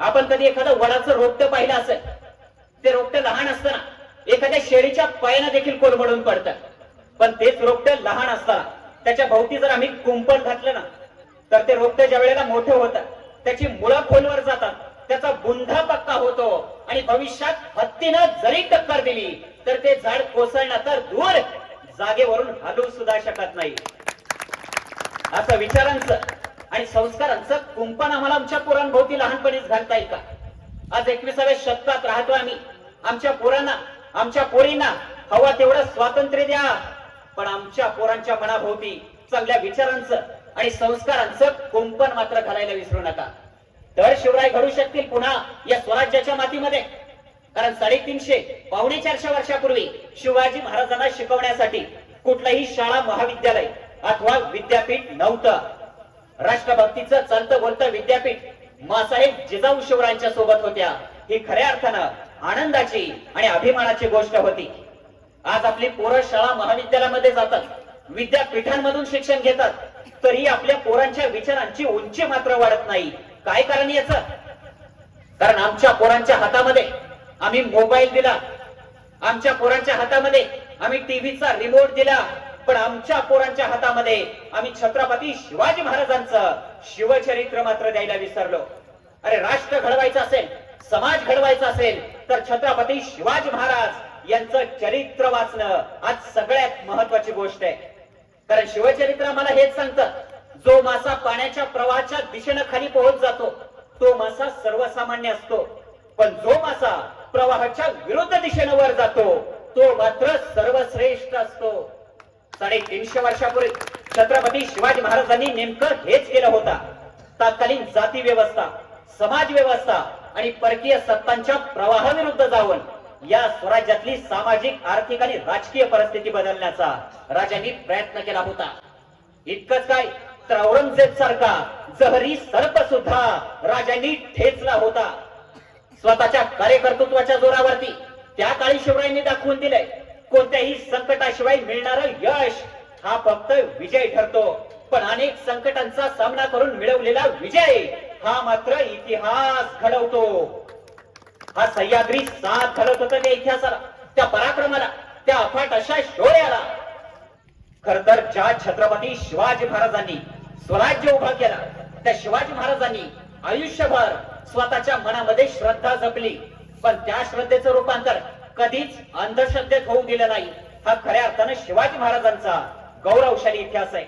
आपण कधी एखादं वडाचं रोपटं पाहिलं असेल ते रोपटं लहान असताना एखाद्या शेळीच्या पायानं देखील कोलमडून पडतं. पण तेच रोपटं लहान असताना त्याच्या भोवती जर आम्ही कुंपण घातलं ना तर ते रोपटं ज्या वेळेला मोठं होतं त्याची मुळं खोलवर जातात त्याचा बुंधा पक्का होतो आणि भविष्यात हत्तीनं जरी टक्कर दिली तर ते झाड कोसळणं तर दूर जागेवरून हलू सुद्धा शकत नाही. असं विचारांचं आणि संस्कारांचं कुंपण आम्हाला आमच्या पोरांभोवती लहानपणीच घालता येईल का? आज एकविसाव्या शतकात राहतो आम्ही. आमच्या पोरांना आमच्या पोरींना हवा तेवढं स्वातंत्र्य द्या. पण आमच्या पोरांच्या मनाभोवती चांगल्या विचारांचं आणि संस्कारांचं कुंपण मात्र घालायला विसरू नका. तर शिवराय घडू शकतील पुन्हा या स्वराज्याच्या मातीमध्ये. कारण साडेतीनशे पावणे चारशे वर्षापूर्वी शिवाजी महाराजांना शिकवण्यासाठी कुठलंही शाळा महाविद्यालय अथवा विद्यापीठ नव्हतं. राष्ट्रभक्तीचं चालतं बोलत विद्यापीठ मासाहेब जिजाऊ शिवरायांच्या सोबत होत्या. ही खऱ्या अर्थानं आनंदाची आणि अभिमानाची गोष्ट होती. आज आपली पोरं शाळा महाविद्यालयामध्ये जातात. विद्यापीठांमधून शिक्षण घेतात. तरी आपल्या पोरांच्या विचारांची उंची मात्र वाढत नाही. काय कारण याच? कारण आमच्या पोरांच्या हातामध्ये आम्ही मोबाईल दिला. आमच्या पोरांच्या हातामध्ये आम्ही टीव्हीचा रिमोट दिला. पण आमच्या पोरांच्या हातामध्ये आम्ही छत्रपती शिवाजी महाराजांचं शिवचरित्र मात्र द्यायला विसरलो. अरे राष्ट्र घडवायचं असेल समाज घडवायचा असेल तर छत्रपती शिवाजी महाराज यांचं चरित्र वाचणं आज सगळ्यात महत्वाची गोष्ट आहे. कारण शिवचरित्र आम्हाला हेच सांगतं जो मासा पाण्याच्या प्रवाहाच्या दिशेनं खाली पोहोच जातो तो मासा सर्वसामान्य असतो. पण जो मासा प्रवाहाच्या विरुद्ध दिशेनं वर जातो तो मात्र सर्वश्रेष्ठ असतो. साडेतीनशे वर्षापूर्वी छत्रपती शिवाजी महाराजांनी नेमकं हेच केलं होता. तत्कालीन जाती व्यवस्था समाज व्यवस्था आणि परकीय सत्तांच्या प्रवाहाविरुद्ध जाऊन या स्वराज्यातली सामाजिक आर्थिक आणि राजकीय परिस्थिती बदलण्याचा राजांनी प्रयत्न केला होता. इतकंच काय तर औरंगजेब सारखा जहरी सर्प सुद्धा राजांनी ठेचला होता. स्वतःच्या कार्यकर्तृत्वाच्या जोरावरती त्या काळी शिवरायांनी दाखवून दिलंय. कोणत्याही संकटाशिवाय मिळणारं यश हा फक्त विजय ठरतो. पण अनेक संकटांचा सामना करून मिळवलेला विजय हा मात्र इतिहास घडवतो. हा सह्याद्री साथ घडत होता त्या इतिहासाला त्या पराक्रमाला त्या अफाट अशा शौर्याला खर तर ज्या छत्रपती शिवाजी महाराजांनी स्वराज्य उभा केला त्या शिवाजी महाराजांनी आयुष्यभर स्वतःच्या मनामध्ये श्रद्धा जपली. पण त्या श्रद्धेचं रूपांतर कधीच अंधश्रद्धेत होऊ दिलं नाही. हा खऱ्या अर्थानं शिवाजी महाराजांचा गौरवशाली इतिहास आहे.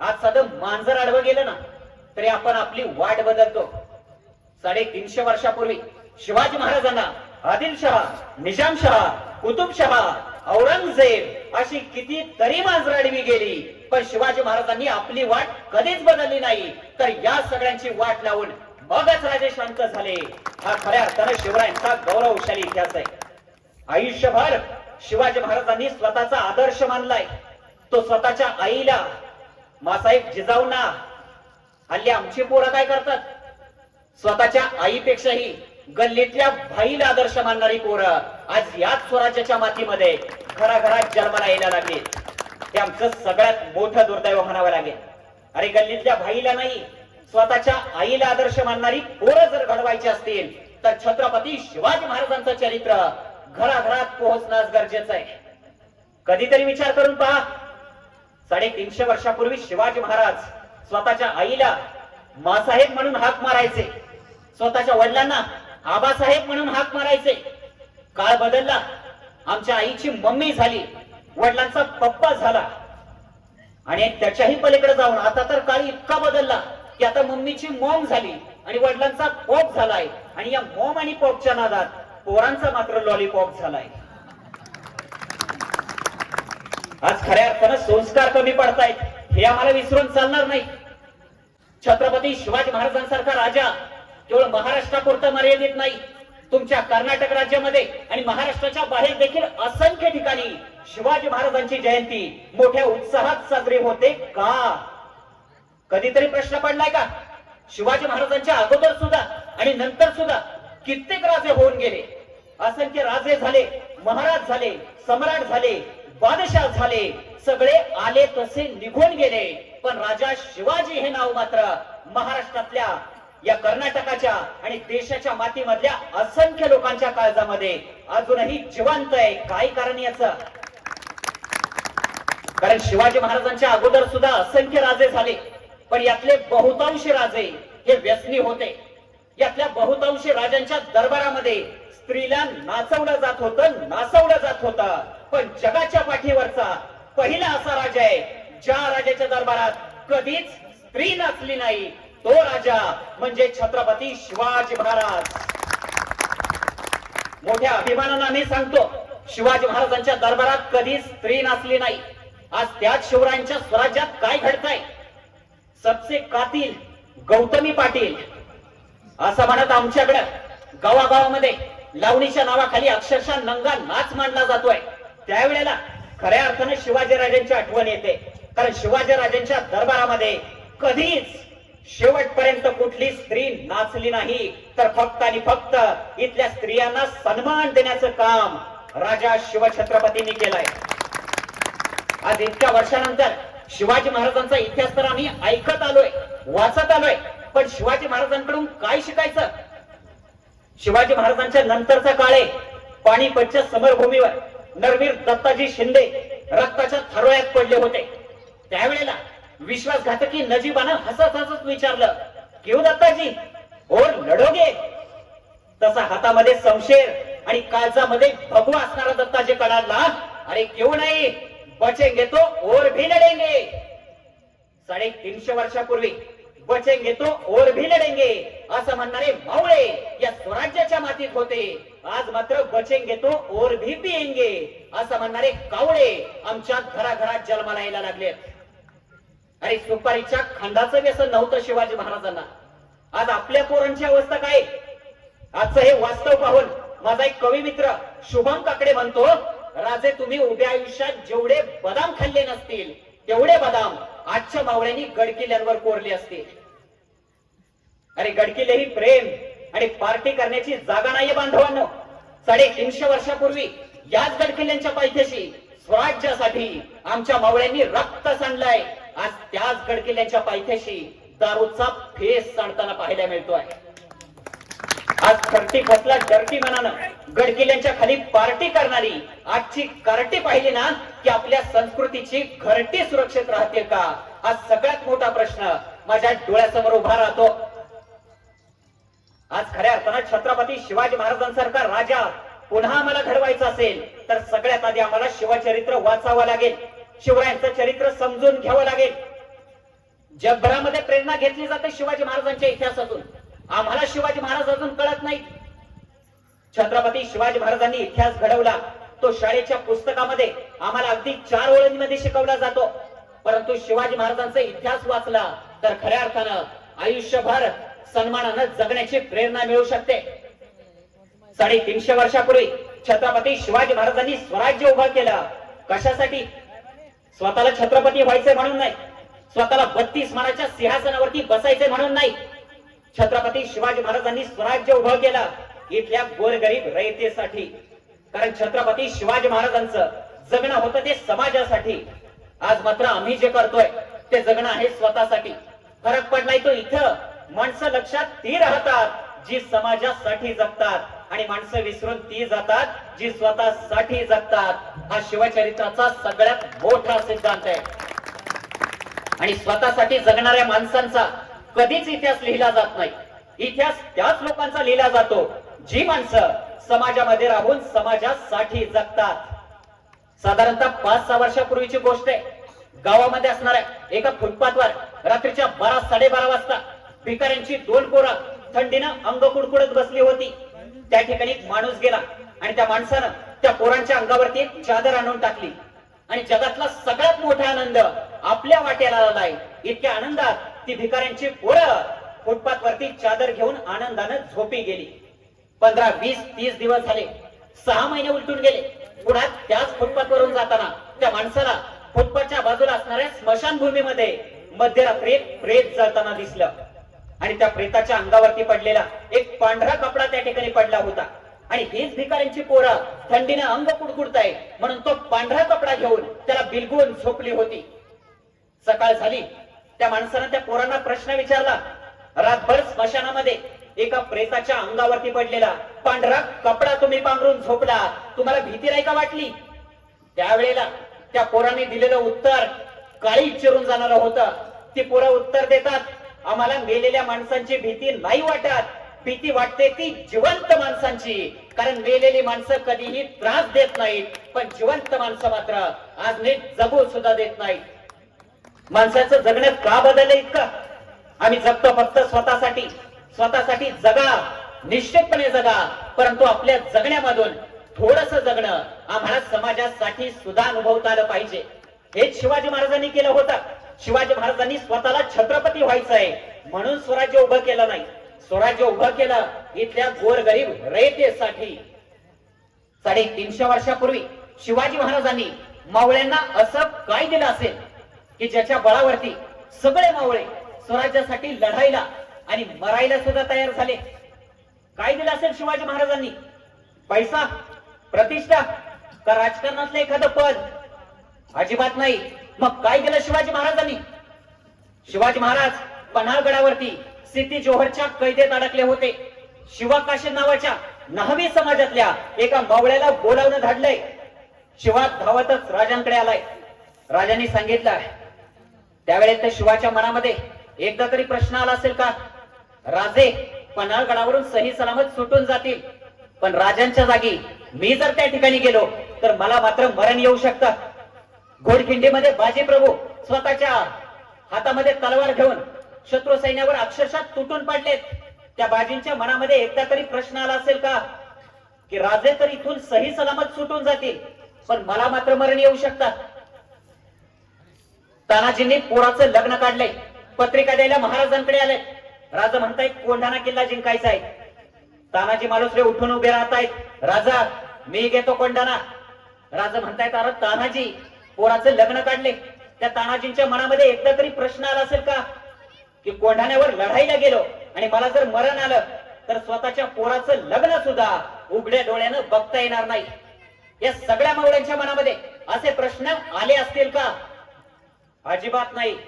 आज साधं मांजर आडवं गेलं ना तरी आपण आपली वाट बदलतो. साडेतीनशे वर्षापूर्वी शिवाजी महाराजांना आदिलशहा निजामशहा कुतुबशहा औरंगजेब अशी किती तरी मांजर आडवी गेली. पण शिवाजी महाराजांनी आपली वाट कधीच बदलली नाही. तर या सगळ्यांची वाट लावून मगच राजे शांत झाले. हा खऱ्या अर्थानं शिवरायांचा गौरवशाली इतिहास आहे. आयुष्यभर शिवाजी महाराजांनी स्वतःचा आदर्श मानलाय. तो स्वतःच्या आईला मासाहेब जिजाऊंना हल्ली आमची पोरं काय करतात? स्वतःच्या आईपेक्षाही गल्लीतल्या भाईला आदर्श मानणारी पोरं आज याच स्वराज्याच्या मातीमध्ये घराघरात जन्माला यायला लागली हे आमचं सगळ्यात मोठं दुर्दैव म्हणावं लागेल. अरे गल्लीतल्या भाईला नाही स्वतःच्या आईला आदर्श मानणारी पोरं जर घडवायची असतील तर छत्रपती शिवाजी महाराजांचं चरित्र घराघरात पोहोचणं गरजेचं आहे. कधीतरी विचार करून पहा. साडेतीनशे वर्षापूर्वी शिवाजी महाराज स्वतःच्या आईला मासाहेब म्हणून हाक मारायचे. स्वतःच्या वडिलांना आबासाहेब म्हणून हाक मारायचे. काळ बदलला. आमच्या आईची मम्मी झाली. वडिलांचा पप्पा झाला. आणि त्याच्याही पलीकडे जाऊन आता तर काळ इतका बदलला की आता मम्मीची मॉम झाली आणि वडिलांचा पोप झालाय. आणि या मॉम आणि पोपच्या नादात पोरांचा मात्र लॉलीपॉप झालाय. आज खऱ्या अर्थानं संस्कार कमी पडतायत. हे आम्हाला विसरून चालणार नाही. छत्रपती शिवाजी महाराजांसारखा राजा केवळ महाराष्ट्रापुरता मर्यादित नाही तुमच्या कर्नाटक राज्यामध्ये आणि महाराष्ट्राच्या बाहेर देखील असंख्य ठिकाणी शिवाजी महाराजांची जयंती मोठ्या उत्साहात साजरी होते का? कधीतरी प्रश्न पडलाय का? शिवाजी महाराजांच्या अगोदर सुद्धा आणि नंतर सुद्धा कित्येक राजे होऊन गेले. असंख्य राजे झाले महाराज झाले सम्राट झाले बादशाह झाले सगळे आले तसे निघून गेले. पण राजा शिवाजी हे नाव मात्र महाराष्ट्रातल्या या कर्नाटकाच्या आणि देशाच्या मातीमधल्या असंख्य लोकांच्या काळजामध्ये अजूनही जिवंत आहे. काय कारण याच. कारण शिवाजी महाराजांच्या अगोदर सुद्धा असंख्य राजे झाले. पण यातले बहुतांश राजे हे व्यसनी होते. यातल्या बहुतांश राजांच्या दरबारामध्ये स्त्रीला नाचवलं जात होतं नाचवलं जात होता. पण जगाच्या पाठीवरचा पहिला असा राजा आहे ज्या राजाच्या दरबारात कधीच स्त्री नाचली नाही. तो राजा म्हणजे छत्रपती शिवाजी महाराज. मोठ्या अभिमानानं आम्ही सांगतो शिवाजी महाराजांच्या दरबारात कधीच स्त्री नाचली नाही. आज त्याच शिवरायांच्या स्वराज्यात काय घडतंय? सबसे कातील गौतमी पाटील असं म्हणत आमच्याकडं गावागावामध्ये लावणीच्या नावाखाली अक्षरशः नंगा नाच मांडला जातोय. त्यावेळेला खऱ्या अर्थाने शिवाजी राजांची आठवण येते. कारण शिवाजीराजांच्या दरबारामध्ये कधीच शेवटपर्यंत कुठली स्त्री नाचली नाही. तर फक्त आणि फक्त इथल्या स्त्रियांना सन्मान देण्याचं काम राजा शिवछत्रपतींनी केलंय. आज इतक्या वर्षानंतर शिवाजी महाराजांचा इतिहास तर आम्ही ऐकत आलोय वाचत आलोय. पण शिवाजी महाराजांकडून काय शिकायचं? शिवाजी महाराजांच्या नंतरचा काळ आहे पाणीपतच्या समरभूमीवर नरवीर दत्ताजी शिंदे रक्ताच्या थरोळ्यात पडले होते. त्यावेळेला विश्वासघातकी नजीबानं हसत हसत विचारलं घेऊ दत्ताजी और लढोगे? तसा हातामध्ये समशेर आणि काळजामध्ये भगवा असणारा दत्ताजी कडाडला अरे घेऊ नाही बचेंगे तो और भी लढेंगे. साडे तीनशे वर्षापूर्वी बचेंगे तो और भी लढेंगे असं म्हणणारे मावळे या स्वराज्याच्या मातीत होते. आज मात्र बचेंगे तो और भी पियेंगे. असं म्हणणारे कावळे आमच्या घराघरात जन्माला यायला लागले अरे सुपारीच्या खंडाचं व्यसन नव्हतं शिवाजी महाराजांना. आज आपल्या पोरांची अवस्था काय? आजचं हे वास्तव पाहून माझा एक कवी मित्र शुभम काकडे म्हणतो राजे तुम्ही उभ्या आयुष्यात जेवढे बदाम खाल्ले नसतील तेवढे बदाम आजच्या मावळ्यांनी गडकिल्ल्यांवर कोरले असतील. अरे गडकिले ही प्रेम आणि पार्टी करण्याची जागा नाहीये बांधवांनो. साडेतीनशे वर्षापूर्वी याच गडकिल्ल्यांच्या पायथ्याशी स्वराज्यासाठी आमच्या मावळ्यांनी रक्त सांडलंय. आज त्याच गडकिल्ल्यांच्या पायथ्याशी दारूचा फेस सांडताना पाहायला मिळतोय. आज थर्टी फसला डर्टी मनानं गडकिल्ल्यांच्या खाली पार्टी करणारी आजची करटी पाहिली ना की आपल्या संस्कृतीची घरटी सुरक्षित राहते का? हा सगळ्यात मोठा प्रश्न माझ्या डोळ्यासमोर उभा राहतो. आज खऱ्या अर्थानं छत्रपती शिवाजी महाराजांसारखा राजा पुन्हा आम्हाला घडवायचा असेल तर सगळ्यात आधी आम्हाला शिवचरित्र वाचावं लागेल. शिवरायांचं चरित्र समजून घ्यावं लागेल. जगभरामध्ये प्रेरणा घेतली जाते शिवाजी महाराजांच्या इतिहासातून. आम्हाला शिवाजी महाराज अजून कळत नाही छत्रपती शिवाजी महाराजांनी इतिहास घडवला तो शाळेच्या पुस्तकामध्ये आम्हाला अगदी चार ओळींमध्ये शिकवला जातो. परंतु शिवाजी महाराजांचा इतिहास वाचला तर खऱ्या अर्थानं आयुष्यभर सन्मानानं जगण्याची प्रेरणा मिळू शकते. साडेतीनशे वर्षापूर्वी छत्रपती शिवाजी महाराजांनी स्वराज्य उभं केलं. कशासाठी? स्वतःला छत्रपती व्हायचे म्हणून नाही. स्वतःला बत्तीस मानाच्या सिंहासनावरती बसायचे म्हणून नाही. छत्रपती शिवाजी महाराजांनी स्वराज्य उभं केलं इथल्या गोरगरीब रयतेसाठी. कारण छत्रपती शिवाजी महाराजांचं जगणं होतं ते समाजासाठी. आज मात्र आम्ही जे करतोय ते जगणं आहे स्वतःसाठी. फरक पडलाय तो इथं. माणसं लक्षात ती राहतात जी समाजासाठी जगतात आणि माणसं विसरून ती जातात जी स्वतःसाठी जगतात. हा शिवचरित्राचा सगळ्यात मोठा सिद्धांत आहे. आणि स्वतःसाठी जगणाऱ्या माणसांचा कधीच इतिहास लिहिला जात नाही. इतिहास त्याच लोकांचा लिहिला जातो जी माणसं समाजामध्ये राहून समाजासाठी जगतात. साधारणतः पाच सहा वर्षापूर्वीची गोष्ट आहे. गावामध्ये असणाऱ्या एका फुटपाथवर रात्रीच्या बारा साडेबारा वाजता भिकाऱ्यांची दोन पोरं थंडीनं अंग कुडकुडत बसली होती. त्या ठिकाणी माणूस गेला आणि त्या माणसानं त्या पोरांच्या अंगावरती एक चादर आणून टाकली. आणि जगातला सगळ्यात मोठा आनंद आपल्या वाट्याला आलाय इतक्या आनंदात ती भिकाऱ्यांची पोरं फुटपाथ वरती चादर घेऊन आनंदानं झोपी गेली. पंधरा वीस तीस दिवस झाले. सहा महिने उलटून गेले. पुन्हा त्याच फुटपाथ वरून जाताना त्या माणसाला फुटपाथच्या बाजूला असणाऱ्या स्मशानभूमीमध्ये मध्यरात्री प्रेत जळताना दिसलं. आणि त्या प्रेताच्या अंगावरती पडलेला एक पांढरा कपडा त्या ठिकाणी पडला होता. आणि हीच भिकाऱ्यांची पोरं थंडीने अंग कुडकुडताय म्हणून तो पांढरा कपडा घेऊन त्याला बिलगून झोपली होती. सकाळ झाली. त्या माणसानं त्या पोरांना प्रश्न विचारला. रातभर स्मशानामध्ये एका प्रेताच्या अंगावरती पडलेला पांढरा कपडा तुम्ही पांघरून झोपला तुम्हाला भीती नाही का वाटली? त्यावेळेला त्या पोराने दिलेलं उत्तर काळी चिरून जाणार होतं. ती पोरं उत्तर देतात आम्हाला मेलेल्या माणसांची भीती नाही वाटत. भीती वाटते ती जिवंत माणसांची. कारण मेलेली माणसं कधीही त्रास देत नाहीत. पण जिवंत माणसं मात्र आज नीट जगू सुद्धा देत नाहीत. माणसाचं जगणं का बदललं इतकं? आम्ही जगतो फक्त स्वतःसाठी. स्वतःसाठी जगा. निश्चितपणे जगा. परंतु आपल्या जगण्यामधून थोडस जगणं आम्हाला समाजासाठी सुद्धा अनुभवता आलं पाहिजे. हेच शिवाजी महाराजांनी केलं होतं. शिवाजी महाराजांनी स्वतःला छत्रपती व्हायचंय. म्हणून स्वराज्य उभं केलं नाही. स्वराज्य उभं केलं इथल्या गोरगरीब रयतेसाठी. साडेतीनशे वर्षापूर्वी शिवाजी महाराजांनी मावळ्यांना असं काय दिलं असेल? की ज्याच्या बळावरती सगळे मावळे स्वराज्यासाठी लढायला आणि मरायला सुद्धा तयार झाले. काय दिलं असेल शिवाजी महाराजांनी? पैसा प्रतिष्ठा का राजकारणातलं एखादं पद? अजिबात नाही. मग काय केलं शिवाजी महाराजांनी? शिवाजी महाराज पन्हाळगडावरती सिद्धी जोहरच्या कैदेत अडकले होते. शिवाकाशी नावाच्या नाहवी समाजातल्या एका मावळ्याला बोलावणं धाडलंय शिवा धावतच राजांकडे आलाय. राजांनी सांगितलं त्यावेळेस त्या शिवाच्या मनामध्ये एकदा तरी प्रश्न आला असेल का? राजे पन्हाळगडावरून सही सलामत सुटून जातील. पण राजांच्या जागी मी जर त्या ठिकाणी गेलो तर मला मात्र मरण येऊ शकतं. घोडखिंडीमध्ये बाजी प्रभू स्वतःच्या हातामध्ये तलवार घेऊन शत्रू सैन्यावर अक्षरशः तुटून पडलेत. त्या बाजींच्या मनामध्ये एकदा तरी प्रश्न आला असेल का? की राजे तर इथून सही सलामत सुटून जातील पण मला मात्र मरण येऊ शकतात. तानाजींनी पोराचं लग्न काढलंय पत्रिका द्यायला महाराजांकडे आले राजा म्हणतायत कोंढाणा किल्ला जिंकायचा आहे. तानाजी मालुसरे उठून उभे राहतायत. राजा मी घेतो कोंढाणा. राजा म्हणतायत अरे तानाजी पोराचं लग्न काढले. त्या तानाजींच्या मनामध्ये एकदा तरी प्रश्न आला असेल का? की कोंढाण्यावर लढाईला गेलो आणि मला जर मरण आलं तर स्वतःच्या पोराचं लग्न सुद्धा उघड्या डोळ्यानं बघता येणार नाही. या सगळ्या मावळ्यांच्या मनामध्ये असे प्रश्न आले असतील का? अजिबात नाही.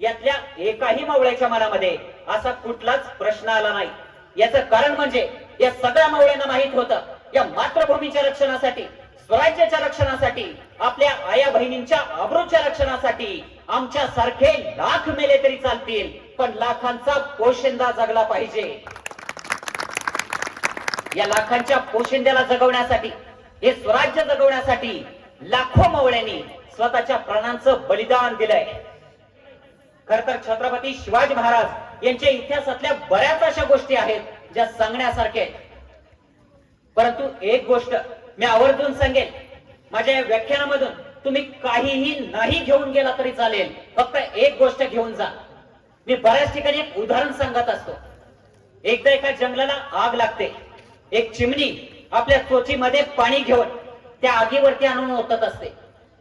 यातल्या एकाही मावळ्याच्या मनामध्ये असा कुठलाच प्रश्न आला नाही. याचं कारण म्हणजे या सगळ्या मावळ्यांना माहीत होतं. या मातृभूमीच्या रक्षणासाठी स्वराज्याच्या रक्षणासाठी आपल्या आया बहिणींच्या आबरूच्या रक्षणासाठी आमच्या सारखे लाख मेले तरी चालतील पण लाखांचा पोशिंदा जगला पाहिजे. या लाखांच्या पोशिंद्याला जगवण्यासाठी हे स्वराज्य जगवण्यासाठी लाखो मावळ्यांनी स्वतःच्या प्राणांचं बलिदान दिलंय. खर तर छत्रपती शिवाजी महाराज यांच्या इतिहासातल्या बऱ्याच अशा गोष्टी आहेत ज्या सांगण्यासारख्या आहेत. परंतु एक गोष्ट मी आवर्जून सांगेन माझ्या या व्याख्यानामधून तुम्ही काहीही नाही घेऊन गेला तरी चालेल. फक्त एक गोष्ट घेऊन जा. मी बऱ्याच ठिकाणी एक उदाहरण सांगत असतो. एकदा एका जंगलाला आग लागते. एक चिमणी आपल्या चोचीमध्ये पाणी घेऊन त्या आगीवरती आणून ओतत असते.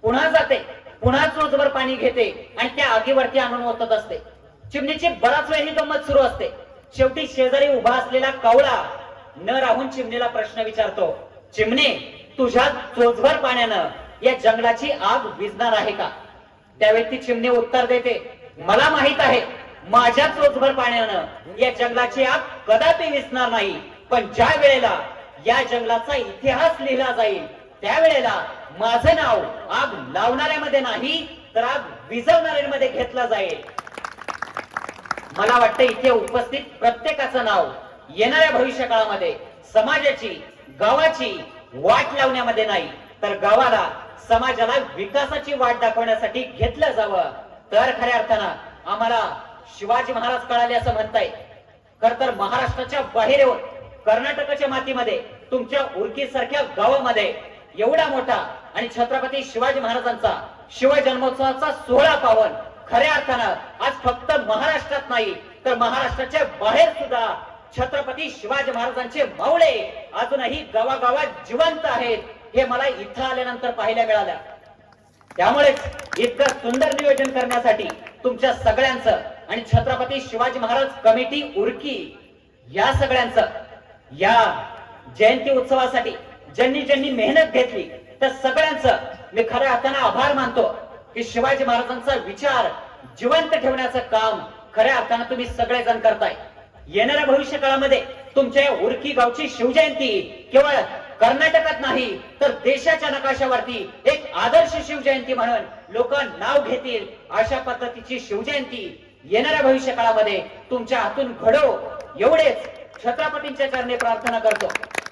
पुन्हा जाते पुन्हा चोचभर पाणी घेते आणि त्या आगीवरती आणून ओतत असते. चिमणीची बराच वेळ ही गंमत सुरू असते. शेवटी शेजारी उभा असलेला कावळा न राहून चिमणीला प्रश्न विचारतो चिमणे तुझ्या चोचभर पाण्यानं या जंगलाची आग विजणार आहे का? त्यावेळी ती चिमणी उत्तर देते मला माहीत आहे माझ्या चोचभर पाण्यानं या जंगलाची आग कदापि विसणार नाही पण ज्या वेळेला या जंगलाचा इतिहास लिहिला जाईल त्यावेळेला माझं नाव आग लावणाऱ्यामध्ये नाही तर आग विजवणाऱ्यांमध्ये घेतलं जाईल. मला वाटतं इथे उपस्थित प्रत्येकाचं नाव येणाऱ्या भविष्य काळामध्ये समाजाची गावाची वाट लावण्यामध्ये नाही तर गावाला समाजाला विकासाची वाट दाखवण्यासाठी घेतलं जावं. तर खऱ्या अर्थानं आम्हाला शिवाजी महाराज कळाले असं म्हणताय खर तर महाराष्ट्राच्या बाहेर येऊन कर्नाटकाच्या मातीमध्ये तुमच्या उर्कीसारख्या गावामध्ये एवढा मोठा आणि छत्रपती शिवाजी महाराजांचा शिवजन्मोत्सवाचा सोहळा पावन खऱ्या अर्थानं आज फक्त महाराष्ट्रात नाही तर महाराष्ट्राच्या बाहेर सुद्धा छत्रपती शिवाजी महाराजांचे मावळे अजूनही गावागावात जिवंत आहेत हे मला इथं आल्यानंतर पाहायला मिळालं. त्यामुळेच इतकं सुंदर नियोजन करण्यासाठी तुमच्या सगळ्यांचं आणि छत्रपती शिवाजी महाराज कमिटी उर्की या सगळ्यांचं या जयंती उत्सवासाठी ज्यांनी ज्यांनी मेहनत घेतली त्या सगळ्यांचं मी खऱ्या अर्थानं आभार मानतो की शिवाजी महाराजांचा विचार जिवंत ठेवण्याचं काम खऱ्या अर्थानं तुम्ही सगळेजण करताय. येणाऱ्या भविष्य काळामध्ये तुमच्या या उरकी गावची शिवजयंती केवळ कर्नाटकात नाही तर देशाच्या नकाशावरती एक आदर्श शिवजयंती म्हणून लोक नाव घेतील. अशा पद्धतीची शिवजयंती येणाऱ्या भविष्य काळामध्ये तुमच्या हातून घडो. एवढेच छत्रपतींच्या चरणी प्रार्थना करतो.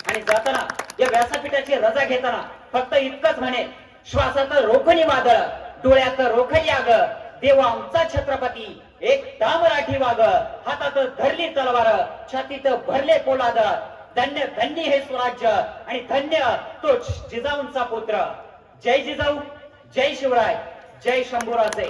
आणि जाताना या व्यासपीठाची रजा घेताना फक्त इतकंच म्हणे श्वासात रोखणी वादळ डोळ्यात रोखणी आग देव आमचा छत्रपती. एक तामराठी वाघ हातात धरली तलवार छातीत भरले पोलाद धन्य धन्य हे स्वराज्य आणि धन्य तो जिजाऊंचा पुत्र. जय जिजाऊ जय शिवराय जय शंभूराजे.